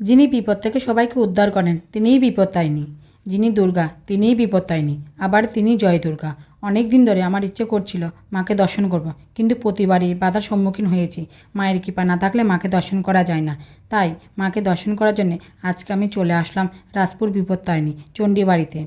যিনি বিপদ থেকে সবাইকে উদ্ধার করেন, তিনিই বিপত্তারিণী যিনি দুর্গা, তিনিই বিপত্তারিণী আবার তিনি জয় দুর্গা। অনেক দিন ধরে আমার ইচ্ছে করছিল মাকে দর্শন করব, কিন্তু প্রতিবারই বাধার সম্মুখীন হয়েছি। মায়ের কৃপা না থাকলে মাকে দর্শন করা যায় না। তাই মাকে দর্শন করার জন্য আজকে আমি চলে আসলাম রাজপুর বিপত্তারিণী চণ্ডী বাড়িতে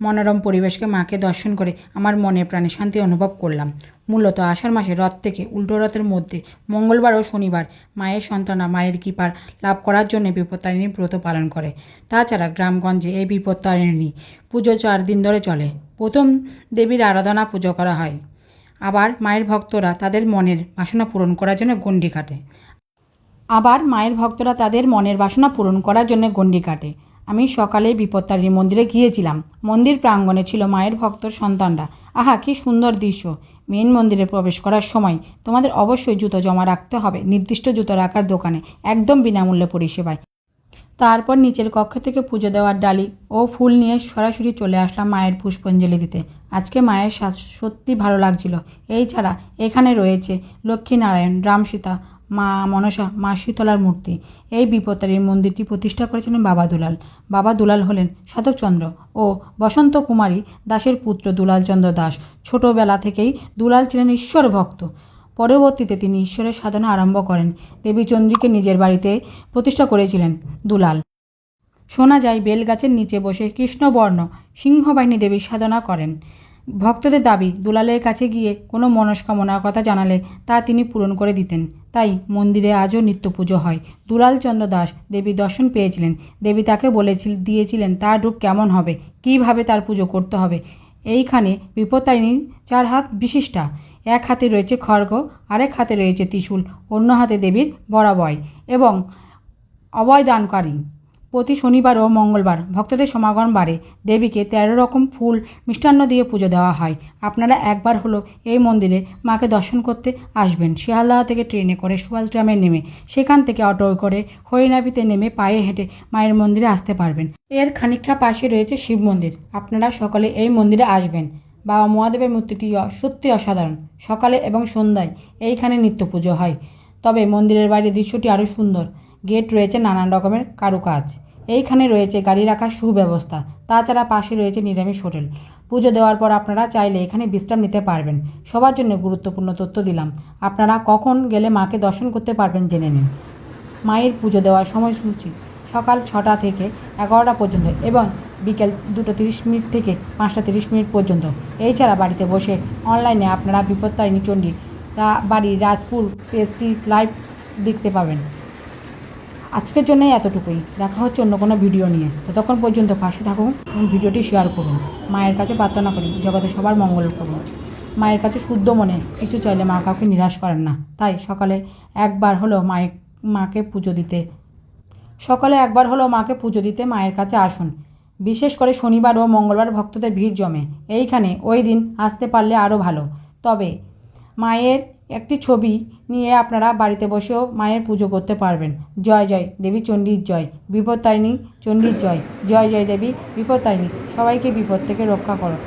মনোরম পরিবেশকে মাকে দর্শন করে আমার মনে প্রাণে শান্তি অনুভব করলাম। মূলত আষাঢ় মাসে রথ থেকে উল্টো রথের মধ্যে, মঙ্গলবার ও শনিবার মায়ের সন্তানরা মায়ের কৃপার লাভ করার জন্য বিপত্তারিণী ব্রত পালন করে। তাছাড়া গ্রামগঞ্জে এই বিপত্তারিণী পুজো চার দিন ধরে চলে। প্রথম দেবীর আরাধনা পুজো করা হয়। আবার মায়ের ভক্তরা তাদের মনের বাসনা পূরণ করার জন্য গণ্ডি কাটে। আবার মায়ের ভক্তরা তাদের মনের বাসনা পূরণ করার জন্য গণ্ডি কাটে। আমি সকালে বিপত্তারিণী মন্দিরে গিয়েছিলাম। মন্দির প্রাঙ্গণে ছিল মায়ের ভক্তর সন্তানরা। আহা, কি সুন্দর দৃশ্য। মেন মন্দিরে প্রবেশ করার সময় তোমাদের অবশ্যই জুতো জমা রাখতে হবে, নির্দিষ্ট জুতো রাখার দোকানে, একদম বিনামূল্যে পরিষেবায়। তারপর নিচের কক্ষ থেকে পুজো দেওয়ার ডালি ও ফুল নিয়ে সরাসরি চলে আসলাম মায়ের পুষ্পাঞ্জলি দিতে। আজকে মায়ের সাজ সত্যি ভালো লাগছিল। এই ছাড়া এখানে রয়েছে লক্ষ্মীনারায়ণ, রামসীতা মা মনসা, মা শীতলার মূর্তি। এই বিপত্তারির মন্দিরটি প্রতিষ্ঠা করেছিলেন বাবা দুলাল। বাবা দুলাল হলেন শতকচন্দ্র ও বসন্ত কুমারী দাসের পুত্র দুলালচন্দ্র দাস। ছোটবেলা থেকেই দুলাল ছিলেন ঈশ্বর ভক্ত। পরবর্তীতে তিনি ঈশ্বরের সাধনা আরম্ভ করেন। দেবী চন্দ্রীকে নিজের বাড়িতে প্রতিষ্ঠা করেছিলেন দুলাল। শোনা যায়, বেলগাছের নিচে বসে কৃষ্ণবর্ণ সিংহবাহিনী দেবীর সাধনা করেন। ভক্তদের দাবি, দুলালের কাছে গিয়ে কোনো মনস্কামনার কথা জানালে তা তিনি পূরণ করে দিতেন। তাই মন্দিরে আজও নিত্য পুজো হয়। দুলালচন্দ্র দাস দেবী দর্শন পেয়েছিলেন। দেবী তাকে বলেছিল, দিয়েছিলেন, তার রূপ কেমন হবে? কীভাবে তার পুজো করতে হবে? এইখানে বিপত্তারিণী চার হাত বিশিষ্টা। এক হাতে রয়েছে খড়গ, আরেক হাতে রয়েছে ত্রিশূল, অন্য হাতে দেবীর বরাবয় এবং অভয় দানকারী প্রতি শনিবার ও মঙ্গলবার ভক্তদের সমাগম বাড়ে। দেবীকে তেরো রকম ফুল, মিষ্টান্ন দিয়ে পুজো দেওয়া হয়। আপনারা একবার হলো এই মন্দিরে মাকে দর্শন করতে আসবেন। শিয়ালদা থেকে ট্রেনে করে সুভাষগ্রামে নেমে, সেখান থেকে অটো করে হরিণাবিতে নেমে পায়ে হেঁটে মায়ের মন্দিরে আসতে পারবেন। এর খানিকটা পাশে রয়েছে শিব মন্দির। আপনারা সকলে এই মন্দিরে আসবেন। বাবা মহাদেবের মূর্তিটি সত্যি অসাধারণ। সকালে এবং সন্ধ্যায় এইখানে নিত্য পুজো হয়। তবে মন্দিরের বাইরে দৃশ্যটি আরও সুন্দর। গেট রয়েছে নানান রকমের কারুকাজ। এইখানে রয়েছে গাড়ি রাখার সুব্যবস্থা। তাছাড়া পাশে রয়েছে নিরামিষ হোটেল। পুজো দেওয়ার পর আপনারা চাইলে এখানে বিশ্রাম নিতে পারবেন। সবার জন্য গুরুত্বপূর্ণ তথ্য দিলাম। আপনারা কখন গেলে মাকে দর্শন করতে পারবেন জেনে নিন। মায়ের পুজো দেওয়ার সময়সূচি সকাল ছটা থেকে এগারোটা পর্যন্ত এবং বিকেল দুটো তিরিশ মিনিট থেকে পাঁচটা তিরিশ মিনিট পর্যন্ত। এছাড়া বাড়িতে বসে অনলাইনে আপনারা বিপত্তারিণী চণ্ডী বাড়ি রাজপুর পেজটি লাইভ দেখতে পাবেন। আজকের জন্য এতটুকুই। দেখা হচ্ছে অন্য কোনো ভিডিও নিয়ে। ততক্ষণ পর্যন্ত পাশে থাকুন এবং ভিডিওটি শেয়ার করুন। মায়ের কাছে প্রার্থনা করি, জগতে সবার মঙ্গল করুন। মায়ের কাছে শুদ্ধ মনে কিছু চাইলে মা কাউকে নিরাশ করেন না। তাই সকালে একবার হলো মায়ের, মাকে পুজো দিতে। সকালে একবার হলো মাকে পুজো দিতে মায়ের কাছে আসুন। বিশেষ করে শনিবার ও মঙ্গলবার ভক্তদের ভিড় জমে। এইখানে ওই দিন আসতে পারলে আরও ভালো। তবে মায়ের একটি ছবি নিয়ে আপনারা বাড়িতে বসেও মায়ের পুজো করতে পারবেন। জয় জয় দেবী চণ্ডীর জয়। বিপত্তারিণী চণ্ডীর জয়। জয় জয় দেবী বিপত্তারিণী সবাইকে বিপদ থেকে রক্ষা করো।